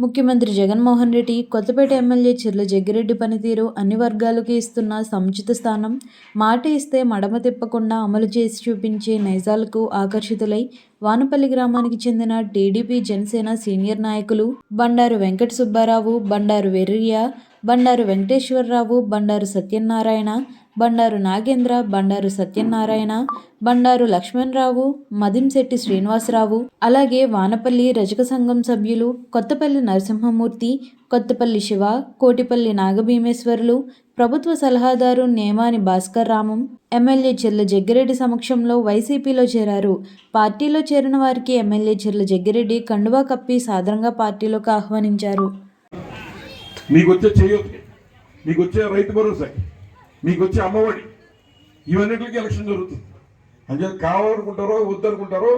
ముఖ్యమంత్రి జగన్మోహన్ రెడ్డి కొత్తపేట ఎమ్మెల్యే చిర్ల జగ్గిరెడ్డి పనితీరు అన్ని వర్గాలకు ఇస్తున్న సముచిత స్థానం మాట ఇస్తే మడమ తిప్పకుండా అమలు చేసి చూపించే నైజాలకు ఆకర్షితులై వానపల్లి గ్రామానికి చెందిన టీడీపీ జనసేన సీనియర్ నాయకులు బండారు వెంకట సుబ్బారావు బండారు వెర్రియ బండారు వెంకటేశ్వరరావు బండారు సత్యనారాయణ బండారు నాగేంద్ర బండారు సత్యనారాయణ బండారు లక్ష్మణరావు మదింశెట్టి శ్రీనివాసరావు అలాగే వానపల్లి రజక సంఘం సభ్యులు కొత్తపల్లి నరసింహమూర్తి కొత్తపల్లి శివ కోటిపల్లి నాగభీమేశ్వరులు ప్రభుత్వ సలహాదారు నేమాని భాస్కర్ రామం ఎమ్మెల్యే చెర్ల జగ్గిరెడ్డి సమక్షంలో వైసీపీలో చేరారు. పార్టీలో చేరిన వారికి ఎమ్మెల్యే చెర్ల జగ్గిరెడ్డి కండువా కప్పి సాదరంగా పార్టీలోకి ఆహ్వానించారు. మీకు వచ్చే మీకు వచ్చే రైతు భరోసా. మీకు వచ్చే అమ్మఒడి ఇవన్నిటికి ఎలక్షన్ జరుగుతుంది. అంటే కావాలనుకుంటారో వద్దనుకుంటారో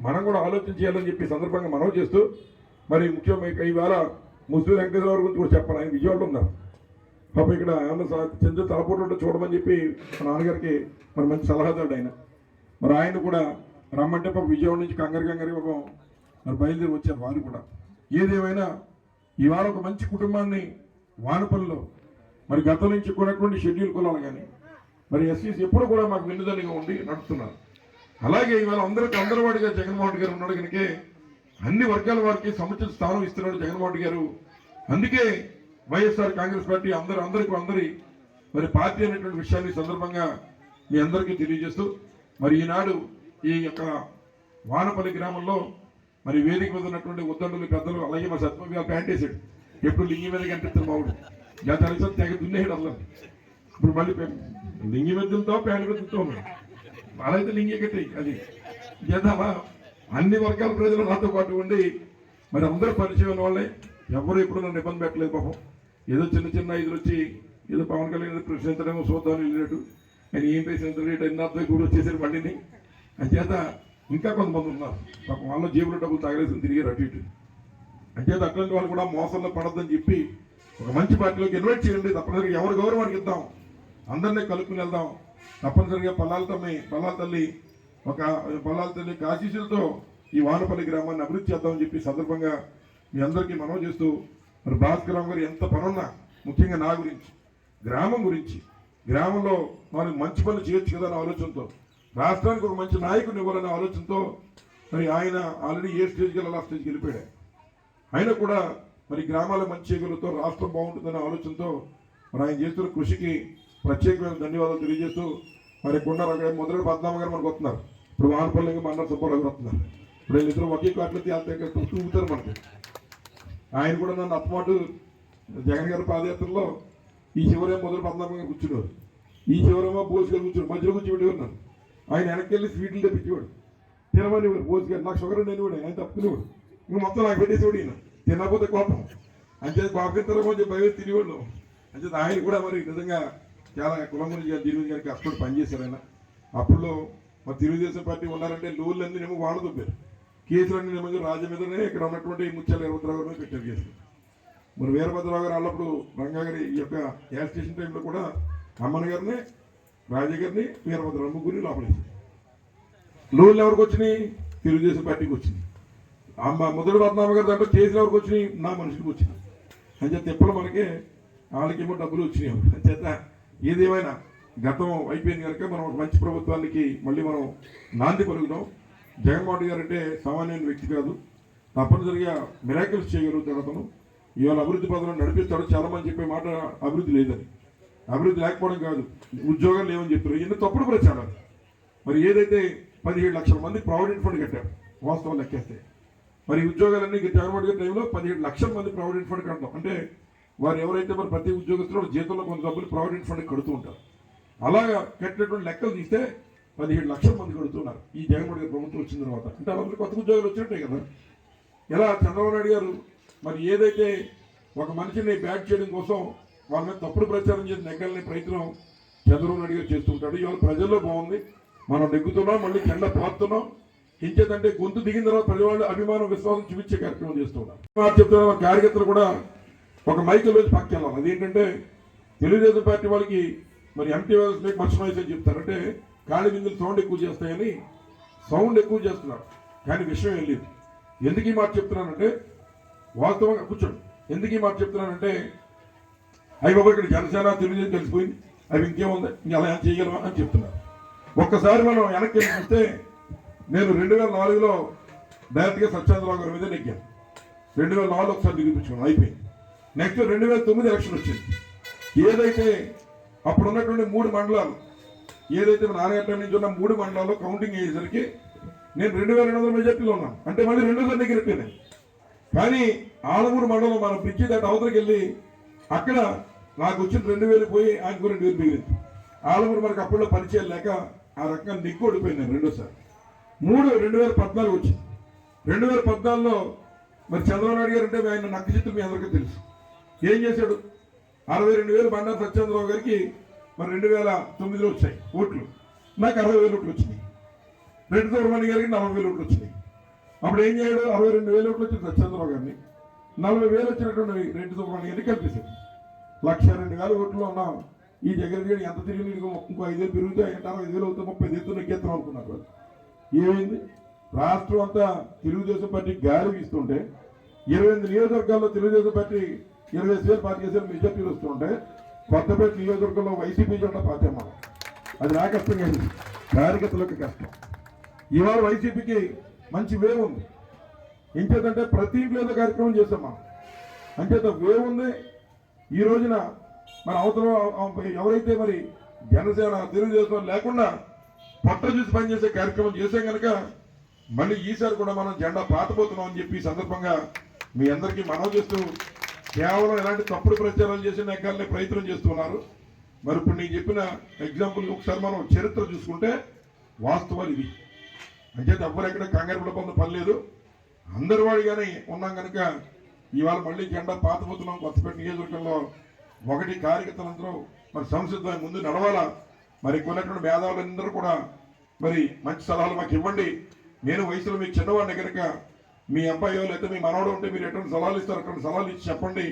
మనం కూడా ఆలోచన చేయాలని చెప్పి సందర్భంగా మనం చేస్తూ మరి ముఖ్యంగా ఈవేళ ముస్లిం వెంకటేశ్వర గురించి కూడా చెప్పాలి. ఆయన విజయవాడలో ఉన్నారు. పాప ఇక్కడ ఏమన్నా చంద్ర తలపోటు చూడమని చెప్పి మా నాన్నగారికి మరి మంచి సలహాదారుడు ఆయన. మరి ఆయన కూడా రమ్మంటే పాప విజయవాడ నుంచి కంగారు కంగారు ఒక మరి బయలుదేరి వచ్చారు వారు కూడా. ఏదేమైనా ఇవాళ ఒక మంచి కుటుంబాన్ని వానపల్లిలో మరి గతం నుంచి కొన్నటువంటి షెడ్యూల్ కులాలు కానీ మరి ఎస్సీస్ ఎప్పుడు కూడా మాకు వెన్నుదన్నుగా ఉండి నడుపుతున్నారు. అలాగే ఇవాళ అందరికీ అందరివాడిగా జగన్మోహన్ రెడ్డి గారు ఉన్నాడు కనుక అన్ని వర్గాల వారికి సముచిత స్థానం ఇస్తున్నాడు జగన్మోహన్ రెడ్డి గారు. అందుకే వైఎస్ఆర్ కాంగ్రెస్ పార్టీ అందరు అందరికీ అందరి మరి పార్టీ అనేటువంటి విషయాన్ని సందర్భంగా మీ అందరికీ తెలియజేస్తూ మరి ఈనాడు ఈ యొక్క వానపల్లి గ్రామంలో మరి వేదిక మీద ఉన్నటువంటి ఉద్దండులు పెద్దలు అలాగే మా సత్మ ప్యాంట్ వేసాడు ఎప్పుడు లింగి మీద కనిపిస్తారు మావుడు. గత ఎలక్షన్ తెగ దున్నేయడం అల్లం ఇప్పుడు మళ్ళీ లింగి మీద ప్యాంట్ మీద దున్నుతావు అలా అయితే లింగి కట్టి అది. చేద్దామా అన్ని వర్గాల ప్రజలు నాతో పాటు ఉండి మరి అందరూ పరిచయం ఉన్న వాళ్ళే. ఎవరు ఎప్పుడు నన్ను ఇబ్బంది పెట్టలేదు పాపం. ఏదో చిన్న చిన్న ఇదిలు వచ్చి ఏదో పవన్ కళ్యాణ్ ప్రశ్నించడమో చూద్దాం వెళ్ళినట్టు ఆయన ఏం ప్రశ్నించడం రేటు ఎన్నర్థం కూడా వచ్చేసారు మళ్ళీని అంచేత ఇంకా కొంతమంది ఉన్నారు. పాపం వాళ్ళు జేబులో డబ్బులు తగలేసి తిరిగారు అటు ఇటు. అంచేత అట్లాంటి వాళ్ళు కూడా మోసంలో పడద్దని చెప్పి ఒక మంచి పార్టీలోకి ఇన్వైట్ చేయండి తప్పనిసరిగా ఎవరి గౌరవానికి ఇద్దాం. అందరినీ కలుపుకుని వెళ్దాం. తప్పనిసరిగా పల్లాల తమ్మి పల్లాల తల్లి ఒక పల్లాల తల్లి ఆశీస్సులతో ఈ వానపల్లి గ్రామాన్ని అభివృద్ధి చేద్దామని చెప్పి సందర్భంగా మీ అందరికీ మనవి చేస్తూ మరి భాస్కరరావు గారు ఎంత పనున్నా ముఖ్యంగా నా గురించి గ్రామం గురించి గ్రామంలో మనం మంచి పనులు చేయొచ్చు కదా అనే ఆలోచనతో రాష్ట్రానికి ఒక మంచి నాయకుడిని ఇవ్వాలనే ఆలోచనతో మరి ఆయన ఆల్రెడీ ఏ స్టేజ్కి వెళ్ళాలి ఆ స్టేజ్కి వెళ్ళిపోయాడు. ఆయన కూడా మరి గ్రామాల మంచి రాష్ట్రం బాగుంటుందనే ఆలోచనతో మరి ఆయన చేస్తున్న కృషికి ప్రత్యేకమైన ధన్యవాదాలు తెలియజేస్తూ మరి కొండ మొదటి పద్నామ గారు మనకు వస్తున్నారు. ఇప్పుడు వాహనపల్లి మండల సుబ్బారావు గారు వస్తున్నారు. ఇప్పుడు వీళ్ళిద్దరు ఒకే కాట్లు తేలితే తూగుతారు మనకి. ఆయన కూడా నన్ను అప్పమాటు జగన్ గారి పాదయాత్రలో ఈ చివరే మొదటి పద్నామ గారు కూర్చున్నారు. ఈ చివరేమో బోస్ గారు కూర్చున్నారు. మధ్యలో కూర్చోబెట్టి ఉన్నాను ఆయన వెనక్కి వెళ్ళి స్వీట్లు తెప్పించేవాడు. తినమనేవాడు. బోస్ గారు నాకు షుగర్ ఉండేవాడు. ఆయన తప్పుకునేవాడు. ఇంకా మొత్తం నాకు పెట్టేసేవాడు ఈయన. తినకపోతే కోపం. అంటే కోపం తర్వాత కొంచెం భయం తినేవాళ్ళు. అంటే ఆయన కూడా మరి నిజంగా చాలా కులం గురించి గారు దీని గారికి కష్టపడి పనిచేశారు ఆయన. అప్పుడు మా తెలుగుదేశం పార్టీ ఉన్నారంటే లోన్లన్నీ నేమో వాళ్ళు దుబ్బారు కేసులన్నీ నేమో రాజ్య మీదనే ఇక్కడ ఉన్నటువంటి ముత్యాల వీరభద్రరావు గారు పెట్టారు కేసులు. మరి వీరభద్రరావు గారు అన్నప్పుడు రంగా గారి ఈ యొక్క గ్యాస్ స్టేషన్ టైంలో కూడా అమ్మన్ గారిని రాజా గారిని వీరభద్రరావు ముగ్గురిని లోపలేశారు లోన్లు ఎవరికి వచ్చినాయి? తెలుగుదేశం పార్టీకి వచ్చినాయి. మా మొదటి పద్నామ గారు దాంట్లో చేసిన వరకు వచ్చినాయి. నా మనుషులకు వచ్చినాయి. అంచేత ఎప్పుడు మనకి వాళ్ళకేమో డబ్బులు వచ్చినాయి. అంచేత ఏదేమైనా గతం అయిపోయింది కనుక మనం మంచి ప్రభుత్వానికి మళ్ళీ మనం నాంది పలుకుదాం. జగన్మోహన్ రెడ్డి గారు అంటే సామాన్యమైన వ్యక్తి కాదు. తప్పనిసరిగా మిరాకిల్స్ చేయగలుగుతాడు అతను. ఇవాళ అభివృద్ధి పదవులను నడిపిస్తాడు. చాలామంది చెప్పే మాట అభివృద్ధి లేదని. అభివృద్ధి లేకపోవడం కాదు. ఉద్యోగాలు లేవని చెప్తారు ఎన్ని తప్పుడు ప్రచారాలు. మరి ఏదైతే పదిహేడు లక్షల మంది ప్రావిడెంట్ ఫండ్ కట్టారు వాస్తవం లెక్కేస్తే మరి ఉద్యోగాలన్నీ జగన్మోహన్ గారి టైంలో పదిహేడు లక్షల మంది ప్రావిడెంట్ ఫండ్ కడతాం అంటే వారు ఎవరైతే మరి ప్రతి ఉద్యోగస్తులు జీతంలో కొంత డబ్బులు ప్రావిడెంట్ ఫండ్ కడుతూ ఉంటారు. అలాగా కట్టినటువంటి లెక్కలు తీస్తే పదిహేడు లక్షల మంది కడుతున్నారు. ఈ జగన్మోహన్ గారి ప్రభుత్వం వచ్చిన తర్వాత. అంటే వాళ్ళందరూ కొత్త ఉద్యోగాలు వచ్చినట్టే కదా. ఎలా చంద్రబాబు నాయుడు గారు మరి ఏదైతే ఒక మనిషిని బ్యాట్ చేయడం కోసం వాళ్ళ మీద తప్పుడు ప్రచారం చేసి నెగ్గలనే ప్రయత్నం చంద్రబాబు నాయుడు గారు చేస్తుంటాడు ఇవాళ ప్రజల్లో బాగుంది. మనం నెగ్గుతున్నాం మళ్ళీ చెండ పారుతున్నాం ఇంకేదంటే గొంతు దిగిన తర్వాత ప్రజవాళ్ళు అభిమానం విశ్వాసం చూపించే కార్యక్రమం చేస్తున్నారు మాట చెప్తున్నా మన కార్యకర్తలు కూడా ఒక మైకిల్ వచ్చి పక్కకి వెళ్ళాలి. అదేంటంటే తెలుగుదేశం పార్టీ వాళ్ళకి మరి ఎంటీ వైరస్ మీకు మర్చి నాయిస్ అని చెప్తారంటే బిందులు సౌండ్ ఎక్కువ చేస్తాయని సౌండ్ ఎక్కువ చేస్తున్నారు. కానీ విషయం వెళ్ళింది లేదు. ఎందుకు ఈ మాట చెప్తున్నానంటే వాస్తవంగా కూర్చోండి. ఎందుకు ఈ మాట చెప్తున్నానంటే అవి బాబు ఇక్కడ జనసేన తెలుగుదేశం కలిసిపోయింది. అవి ఇంకేముంది? ఇంకా అలా చేయగలమా అని చెప్తున్నారు. ఒక్కసారి మనం వెనక్కి వెళ్ళి చూస్తే నేను రెండు వేల నాలుగులో డైరెక్ట్గా సత్యేంద్రరావు గారి మీద నెగ్గాను. రెండు వేల నాలుగు ఒకసారి దిగిపించుకున్నాను. అయిపోయింది. నెక్స్ట్ రెండు వేల తొమ్మిది ఎలక్షన్ వచ్చింది. ఏదైతే అప్పుడు ఉన్నటువంటి మూడు మండలాలు ఏదైతే నారాయణ నుంచి ఉన్న మూడు మండలాల్లో కౌంటింగ్ అయ్యేసరికి నేను రెండు వేల రెండు వందల మెజార్టీలో ఉన్నాను. అంటే మళ్ళీ రెండోసారి దగ్గర ఎక్కిపోయాను కానీ ఆలమూరు మండలం మనం పిచ్చి దాటి అవతలకి వెళ్ళి అక్కడ నాకు వచ్చిన రెండు వేలు పోయి ఆయనకు రెండు వేలు మిగిలింది. ఆలమూరు మనకు అప్పట్లో పరిచయం లేక ఆ రకంగా నిక్కు ఓడిపోయింది రెండోసారి. మూడు రెండు వేల పద్నాలుగు వచ్చింది. రెండు వేల పద్నాలుగులో మరి చంద్రబాబు నాయుడు గారు అంటే ఆయన నక్క చిత్రం మీ అందరికీ తెలుసు. ఏం చేశాడు? అరవై రెండు వేలు బండారు సత్యేంద్రరావు గారికి మరి రెండు వేల తొమ్మిదిలో వచ్చాయి ఓట్లు. నాకు అరవై వేలు ఓట్లు వచ్చినాయి. రెండు సుబ్రహ్మణ్య గారికి నలభై వేలు ఓట్లు వచ్చినాయి. అప్పుడు ఏం చేయడు? అరవై రెండు వేలు ఓట్లు వచ్చింది సత్యేంద్రరావు గారిని. నలభై వేలు వచ్చినటువంటి రెడ్డి సుబ్రహ్మణ్య గారిని కల్పించాడు లక్ష రెండు వేల ఓట్లు ఉన్నాం ఈ జగన్ గారు ఎంత తిరిగి నీకు ఇంకో ఐదు వేలు పెరుగుతాయి అంటే అరవై వేలు అవుతాయి ముప్పై వేలు నెగ్గేస్తాం అనుకున్నారు ఏమైంది? రాష్ట్రం అంతా తెలుగుదేశం పార్టీ గాలి ఇస్తుంటే ఇరవై ఎనిమిది నియోజకవర్గాల్లో తెలుగుదేశం పార్టీ ఇరవై ఐదు వేలు పార్టీ వేసారు మెజార్టీలు వస్తుంటే కొత్తపేట నియోజకవర్గంలో వైసీపీ జెండా పార్టీ మనం అది నా కష్టం కాదు. కార్యకర్తలకు కష్టం. ఇవాళ వైసీపీకి మంచి వేవ్ ఉంది. ఇంకేదంటే ప్రతి ఇంట్లో ఏదో కార్యక్రమం చేస్తాం మనం అంచేత వేవ్ ఉంది. ఈ రోజున మన అవతల ఎవరైతే మరి జనసేన తెలుగుదేశం లేకుండా పొట్ట చూసి పనిచేసే కార్యక్రమం చేసాం కనుక మళ్ళీ ఈసారి కూడా మనం జెండా పాతపోతున్నాం అని చెప్పి సందర్భంగా మీ అందరికీ మనవి చేస్తూ కేవలం ఎలాంటి తప్పుడు ప్రచారాలు చేసి నెగ్గాలనే ప్రయత్నం చేస్తున్నారు. మరి ఇప్పుడు నేను చెప్పిన ఎగ్జాంపుల్ ఒకసారి మనం చరిత్ర చూసుకుంటే వాస్తవాలు ఇవి. అంచేత ఎవ్వరు ఎక్కడ కంగారు పడిపోతున్న పని లేదు. అందరి వాడిగానే ఉన్నాం కనుక ఇవాళ మళ్ళీ జెండా పాతపోతున్నాం కొత్తపేట నియోజకవర్గంలో ఒకటి కార్యకర్తలందరూ మరి సంసిద్ధంగా ముందు నడవాలా? మరి కొన్నటువంటి మేధావులందరూ కూడా మరి మంచి సలహాలు మాకు ఇవ్వండి. నేను వయసులో మీకు చిన్నవాడిని కనుక మీ అబ్బాయో లేకపోతే మీ మనవడు ఉంటే మీరు ఎటువంటి సలహాలు ఇస్తారు? అటువంటి సలహాలు ఇచ్చి చెప్పండి.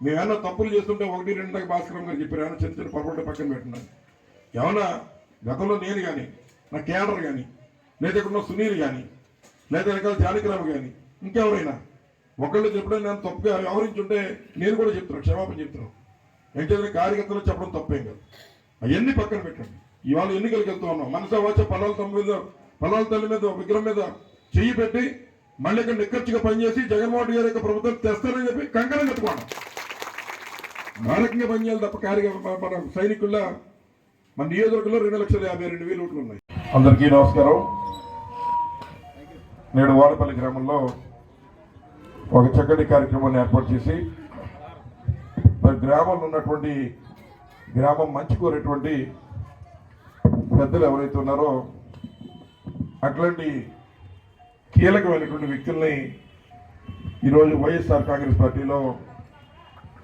మేమేమన్నా తప్పులు చేస్తుంటే ఒకటి రెండు దాకా భాస్కరం గారు చెప్పారు. ఏమైనా చిన్న చిన్న పొరపాటు పక్కన పెట్టినాను ఏమన్నా గతంలో నేను కానీ నా కేడర్ కానీ లేదా ఇక్కడ సునీల్ కానీ లేదా వెనకాల జానకిరామ కానీ ఇంకెవరైనా ఒకళ్ళు చెప్పడం నేను తప్పుగా వ్యవహరించుంటే నేను కూడా చెప్తున్నాను క్షమాపణ చెప్తున్నాను ఏంటంటే కార్యకర్తలు చెప్పడం తప్పేం కాదు. అవన్నీ పక్కన పెట్టండి. ఇవాళ ఎన్నికలకు వెళ్తూ ఉన్నాం. మనసా వచ్చే పొలాల తమ్మ మీద పొలాల తల్లి మీద విగ్రహం మీద చెయ్యి పెట్టి మళ్ళీ ఇక్కడ నిక్కచ్చిగా పనిచేసి జగన్మోహన్ గారి యొక్క ప్రభుత్వం తెస్తారని చెప్పి కంకణం కట్టుకోండి నారకంగా పనిచేయాలి తప్ప కార్య మన- మన మన నియోజకవర్గంలో రెండు లక్షల యాభై రెండు వేలు ఓట్లు ఉన్నాయి. అందరికీ నమస్కారం. నేడు వాడపల్లి గ్రామంలో ఒక చక్కటి కార్యక్రమాన్ని ఏర్పాటు చేసి మరి గ్రామంలో ఉన్నటువంటి గ్రామం మంచి కోరేటువంటి పెద్దలు ఎవరైతే ఉన్నారో అట్లాంటి కీలకమైనటువంటి వ్యక్తుల్ని ఈరోజు వైఎస్ఆర్ కాంగ్రెస్ పార్టీలో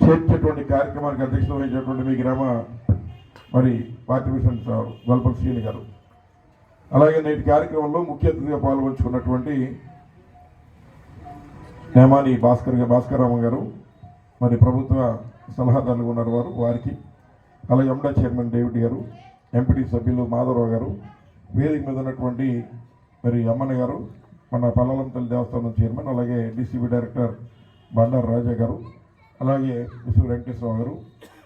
చేర్చేటువంటి కార్యక్రమానికి అధ్యక్షత వహించేటువంటి మీ గ్రామ మరి పార్టీ ప్రెసిడెంట్ గల్పల్ శ్రీని గారు. అలాగే నేటి కార్యక్రమంలో ముఖ్య అతిథిగా పాల్గొంచుకున్నటువంటి నేమాని భాస్కర్ గా- భాస్కరరామ గారు మరి ప్రభుత్వ సలహాదారులు ఉన్నారు వారు వారికి అలాగే ఎండా చైర్మన్ డేవిడ్ గారు ఎంపీటీ సభ్యులు మాధవరావు గారు వేదిక మీద ఉన్నటువంటి మరి అమ్మన్న గారు మన పల్లాలంతల్లి దేవస్థానం చైర్మన్ అలాగే డీసీబీ డైరెక్టర్ బండారు రాజా గారు అలాగే విశ్వ వెంకటేశ్వరరావు గారు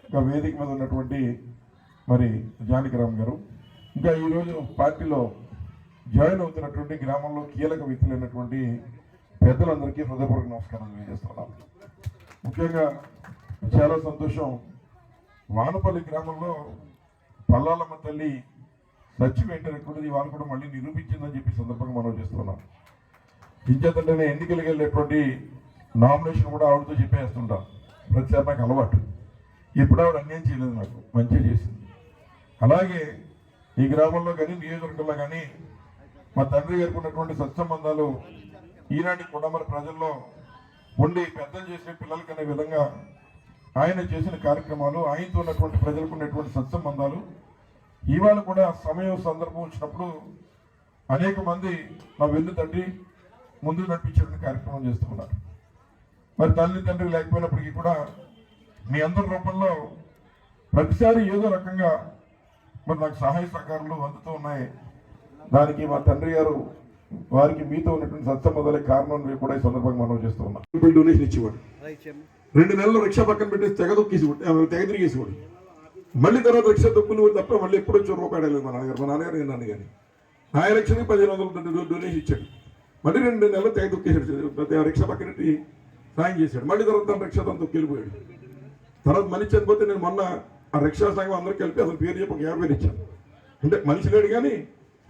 ఇంకా వేదిక మీద ఉన్నటువంటి మరి జానకిరామ్ గారు. ఇంకా ఈరోజు పార్టీలో జాయిన్ అవుతున్నటువంటి గ్రామంలో కీలక వ్యక్తులైనటువంటి పెద్దలందరికీ హృదయపూర్వక నమస్కారం తెలియజేస్తున్నాం ముఖ్యంగా చాలా సంతోషం వానపల్లి గ్రామంలో పల్లాలమ్మ తల్లి సత్యం ఏంటనేటువంటిది వాళ్ళు కూడా మళ్ళీ నిరూపించిందని చెప్పి సందర్భంగా మనం చేస్తున్నాం. ఇంచేతంటే నేను ఎన్నికలకు వెళ్ళేటువంటి నామినేషన్ కూడా ఆవిడతో చెప్పేస్తుంటాం. ప్రతిసారి నాకు అలవాటు. ఎప్పుడు ఆవిడ అన్యాయం చేయలేదు నాకు మంచిగా చేసింది. అలాగే ఈ గ్రామంలో కానీ నియోజకవర్గంలో కానీ మా తండ్రి గారికి ఉన్నటువంటి సత్సంబంధాలు ఈనాటికి కూడా ప్రజల్లో ఉండి పెద్దలు చేసే పిల్లలకనే విధంగా ఆయన చేసిన కార్యక్రమాలు ఆయనతో ఉన్నటువంటి ప్రజలకు ఉన్నటువంటి సత్సంబంధాలు ఇవాళ కూడా సమయం సందర్భం వచ్చినప్పుడు అనేక మంది మా వెన్ను తండ్రి ముందు నడిపించేటువంటి కార్యక్రమం చేస్తున్నారు మరి తల్లి తండ్రి లేకపోయినప్పటికీ కూడా మీ అందరి రూపంలో ప్రతిసారి ఏదో రకంగా మరి నాకు సహాయ సహకారాలు అందుతూ ఉన్నాయి. దానికి మా తండ్రి గారు వారికి మీతో ఉన్నటువంటి సత్సంబంధాలే కారణం కూడా ఈ సందర్భంగా మనం చేస్తూ ఉన్నాం. డొనేషన్ ఇచ్చేవాడు. రెండు నెలలు రిక్షా పక్కన పెట్టేసి తెగ దొక్కేసేవాడు తెగ తిరిగేసేవాడు. మళ్ళీ తర్వాత రిక్షా దొక్కుని తప్ప మళ్ళీ ఎప్పుడు వచ్చి రూపాయి అడగలేదు మా నాన్నగారు. మా నాన్నగారు నేను నాన్న కానీ నా ఎలక్షన్కి పదిహేను వందలు డొనేషన్ ఇచ్చాడు. మళ్ళీ రెండు నెలలు తెగ దొక్కేసాడు రిక్షా పక్కన పెట్టి సాయం చేశాడు. మళ్ళీ తర్వాత తన రిక్షా తను దొక్కెళ్ళిపోయాడు తర్వాత మనిషి చనిపోతే నేను మొన్న ఆ రిక్షా సంఘం అందరూ కలిపి అసలు పేరు చెప్పి ఒక యాభై ఇచ్చాను. అంటే మనిషి లేడు కానీ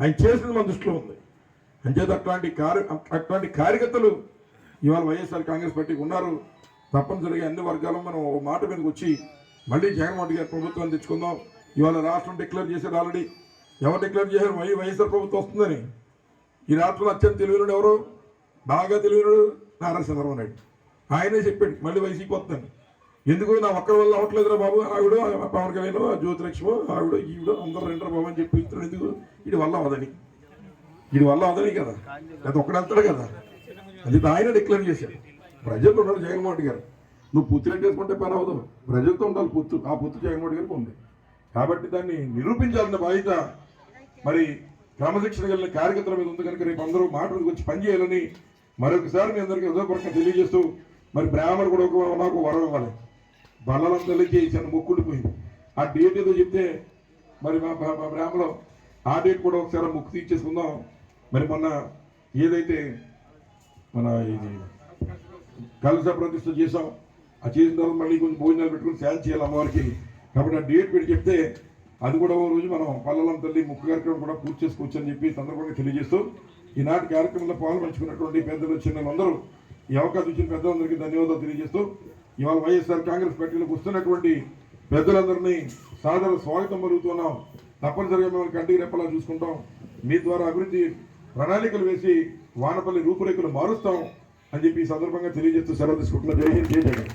ఆయన చేసినది మన దృష్టిలో ఉంది. అంచేత అట్లాంటి కార్య అట్లాంటి కార్యకర్తలు ఇవాళ వైఎస్ఆర్ కాంగ్రెస్ పార్టీకి ఉన్నారు. తప్పనిసరిగా అన్ని వర్గాలు మనం ఒక మాట మీదకి వచ్చి మళ్ళీ జగన్మోహన్ గారి ప్రభుత్వాన్ని తెచ్చుకుందాం. ఇవాళ రాష్ట్రం డిక్లేర్ చేశారు ఆల్రెడీ. ఎవరు డిక్లేర్ చేశారు? వై వైఎస్ఆర్ ప్రభుత్వం వస్తుందని. ఈ రాష్ట్రంలో అత్యంత తెలివినాడు ఎవరు? బాగా తెలివినాడు నారా చంద్రబాబు నాయుడు. ఆయనే చెప్పాడు మళ్ళీ వైసీపీ వస్తుందని. ఎందుకు నా ఒక్కరి వల్ల అవ్వట్లేదురా బాబు? ఆవిడ పవన్ కళ్యాణ్ జ్యోతిలక్ష్మి ఆవిడ ఈవిడ అందరూ రెండరా బాబు అని చెప్పి ఇస్తున్నాడు. ఎందుకు? వీడి వల్ల అవదని వీడి వల్ల అవదని కదా. అది ఒక్కడ కదా. అది ఆయన డిక్లేర్ చేశాడు. ప్రజలు ఉండాలి జగన్మోహన్ రెడ్డి గారు. నువ్వు పుత్తి చేసుకుంటే పని అవ్వదు. ప్రజలతో ఉండాలి పుత్తు ఆ పుత్తు జగన్మోహన్ రెడ్డి గారికి ఉంది. కాబట్టి దాన్ని నిరూపించాలన్న బాధ్యత మరి క్రమశిక్షణ కలిగిన కార్యకర్తల మీద ఉంది కనుక రేపు అందరూ మాట మీదకి వచ్చి పనిచేయాలని మరొకసారి మీ అందరికీ హృదయపూర్వకంగా తెలియజేస్తూ మరి బ్రాహ్మణుడు కూడా ఒక నాకు వరం ఇవ్వాలి. బల్లలందరికీ చేశాను మొక్కుండిపోయింది. ఆ డేట్ ఏదో చెప్తే మరి మా మా- ఆ డేట్ కూడా ఒకసారి ముక్కు తీర్చేసుకుందాం. మరి మొన్న ఏదైతే మన ఇది కలస ప్రతిష్ట చేసాం ఆ చేసిన తర్వాత మళ్ళీ కొంచెం భోజనాలు పెట్టుకుని శాంతి చేయాలి అమ్మవారికి. కాబట్టి ఆ డేట్ పెట్టి చెప్తే అది కూడా ఓ రోజు మనం పల్లలం తల్లి ముక్కు కార్యక్రమం కూడా పూర్తి చేసుకోవచ్చు అని చెప్పి సందర్భంగా తెలియజేస్తూ ఈనాటి కార్యక్రమంలో పాల్పంచుకున్నటువంటి పెద్దలు చిన్నలందరూ ఈ అవకాశం ఇచ్చిన పెద్దలందరికీ ధన్యవాదాలు తెలియజేస్తూ ఇవాళ వైఎస్ఆర్ కాంగ్రెస్ పార్టీలోకి వస్తున్నటువంటి పెద్దలందరినీ సాదర స్వాగతం పలుకుతున్నాం. తప్పనిసరిగా మిమ్మల్ని కంటికి రెప్పలా చూసుకుంటాం. మీ ద్వారా అభివృద్ధి ప్రణాళికలు వేసి వానపల్లి రూపురేఖలు మారుస్తాం అని చెప్పి ఈ సందర్భంగా తెలియజేస్తూ సెలవు తీసుకుంటున్నా జై హింద్ జై జగన్.